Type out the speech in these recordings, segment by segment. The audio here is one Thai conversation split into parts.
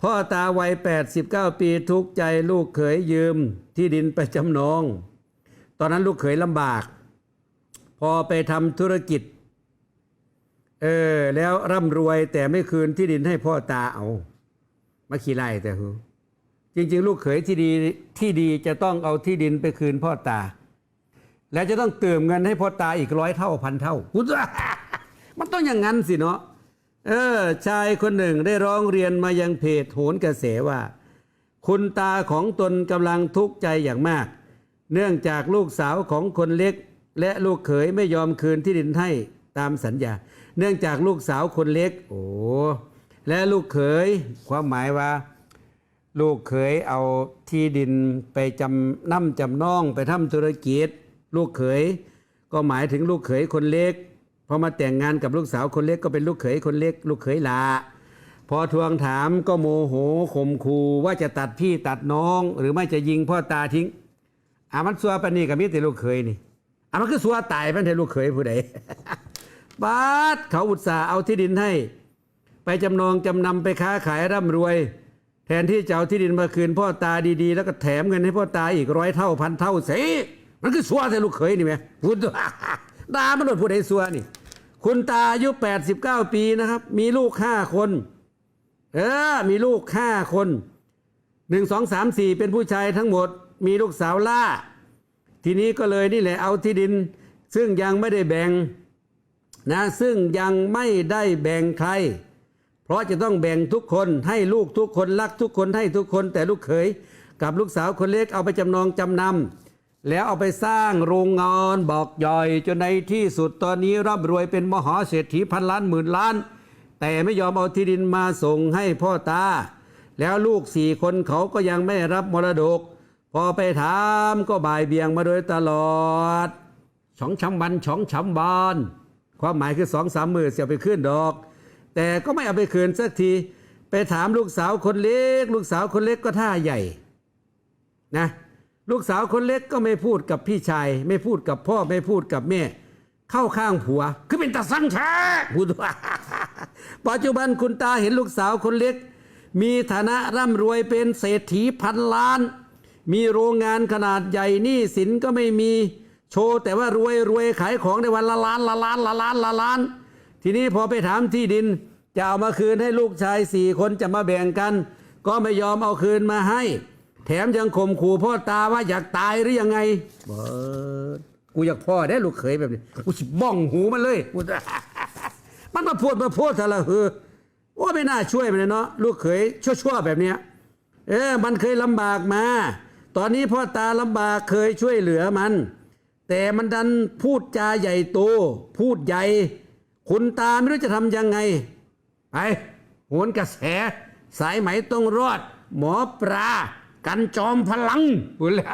พ่อตาวัย 89 ปีทุกใจลูกเขยยืมที่ดินไปจำนอง ตอนนั้นลูกเขยลำบาก พอไปทำธุรกิจ เออ แล้วร่ำรวยแต่ไม่คืนที่ดินให้พ่อตาเอามาขี้ไล่แต่หูจริง ๆ ลูกเขยที่ดีที่ดีจะต้องเอาที่ดินไปคืนพ่อตา แล้วจะต้องเติมเงินให้พ่อตาอีกร้อยเท่าพันเท่าอุ๊ยมันต้องอย่างนั้นสิเนาะ เออ ชายคนหนึ่งได้ร้องเรียนมายังเพจโหนกระแสว่า คุณตาของตนกำลังทุกข์ใจอย่างมาก เนื่องจากลูกสาวของคนเล็ก และลูกเขยไม่ยอมคืนที่ดินให้ตามสัญญา เนื่องจากลูกสาวคนเล็ก โอ้และลูกเขยความหมายว่า ลูกเขยเอาที่ดินไปจำนํจำนองไปทำธุรกิจ ลูกเขยก็หมายถึงลูกเขยคนเล็ก พอมาแต่งงานกับลูกสาวคนเล็กก็เป็นลูกเขยคนเล็ก ลูกเขยลาพอทวงถามก็โมโหข่มคูว่าจะตัดพี่ตัดน้อง หรือไม่จะยิงพ่อตาทิ้งอะมันสัวปนีกับมิแต่ลูกเขยนี่อะมันคือสัวตายเป็นแต่ลูกเขยผู้ใดบาดเขาอุตส่าห์เอาที่ดินให้ ไปจำนองจำนำไปค้าขายร่ำรวย แทนที่จะเอาที่ดินมาคืนพ่อตาดีๆ แล้วก็แถมเงินให้พ่อตาอีกร้อยเท่าพันเท่าสิมันคือสัวแต่ลูกเขยนี่ไหมพูดด่ามันโดนผู้ใดสัวนี่ คุณตาอายุ 89 ปีนะครับ มีลูกห้าคน เออ มีลูกห้าคนหนึ่งสองสามสี่เป็นผู้ชายทั้งหมด มีลูกสาวล่า ทีนี้ก็เลยนี่แหละเอาที่ดิน ซึ่งยังไม่ได้แบ่งนะซึ่งยังไม่ได้แบ่งใคร เพราะจะต้องแบ่งทุกคนให้ลูกทุกคนรักทุกคนให้ทุกคน แต่ลูกเขยกับลูกสาวคนเล็กเอาไปจำนองจำนำ แล้วเอาไปสร้างโรงงานบอกใหญ่จนในที่สุดตอนนี้ร่ำรวยเป็นมหาเศรษฐีพันล้านหมื่นล้าน แต่ไม่ยอมเอาที่ดินมาส่งให้พ่อตา แล้วลูกสี่คนเขาก็ยังไม่รับมรดก พอไปถามก็บ่ายเบี่ยงมาโดยตลอดสองช้ำวันสองช้ำบานความหมายคือสองสามหมือเสียไปขึ้นดอก แต่ก็ไม่เอาไปคืนสักที ไปถามลูกสาวคนเล็ก ลูกสาวคนเล็กก็ท่าใหญ่นะ ลูกสาวคนเล็กก็ไม่พูดกับพี่ชาย ไม่พูดกับพ่อไม่พูดกับแม่ เข้าข้างผัว คือเป็นตาสังแท้พูดว่าปัจจุบันคุณตาเห็นลูกสาวคนเล็ก มีฐานะร่ำรวยเป็นเศรษฐีพันล้าน มีโรงงานขนาดใหญ่หนี้สินก็ไม่มีโชว์แต่ว่ารวยรวยขายของในวันละล้านละล้านละล้านละล้าน ทีนี้พอไปถามที่ดิน จะเอามาคืนให้ลูกชายสี่คนจะมาแบ่งกัน ก็ไม่ยอมเอาคืนมาให้ ถมยังข่มขู่พ่อตาว่าอยากตายหรือยังไงเบิดกูอยากพ่อได้ลูกเขยแบบนี้กูสิบ้องหูมันเลยมันมาพูดมาพูดทะละเฮอว่าไม่น่าช่วยมันเลยเนาะลูกเขยชั่วๆแบบเนี้ยเออมันเคยลำบากมา ตอนนี้พ่อตาลำบากเคยช่วยเหลือมัน แต่มันดันพูดจาใหญ่โต พูดใหญ่ คุณตาไม่รู้จะทำยังไงไปโหนกระแส สายไหมต้องรอด หมอปลา กันจอมพลังพูดเลย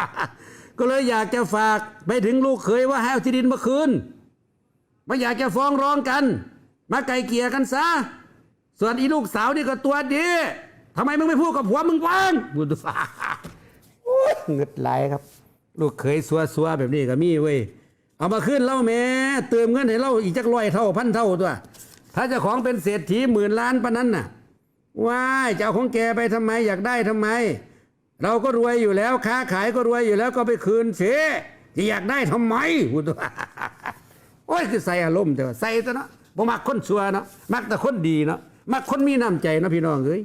ก็เลยอยากจะฝากไปถึงลูกเขยว่าให้เอาที่ดินมาคืนไม่อยากจะฟ้องร้องกัน มาไกลเกลี่ยกันซะ ส่วนอีลูกสาวนี่ก็ตัวดีทำไมมึงไม่พูดกับผัวมึงบ้างพูดฟ้าโอ้ยเงึดไหลายครับ ลูกเขยซัวซัวๆแบบนี้ก็มีเว้ย เอามาขึ้นเล่าแม่เติมเงินให้เล่าอีกจักร้อยเท่าพันเท่าตัว ถ้าเจ้าของเป็นเศรษฐีหมื่นล้านปะนั้นน่ะว้ายจะเอาของแกไปทำไมอยากได้ทำไม เราก็รวยอยู่แล้วค้าขายก็รวยอยู่แล้วก็ไปคืนเสียจะอยากได้ทำไมพูดว่าโอ้ยคือใส่อารมณ์แต่ว่าใส่ซะเนาะบ่มักคนชั่วเนาะมักแต่คนดีเนาะมักคนมีน้ำใจเนาะพี่น้องเอ้ย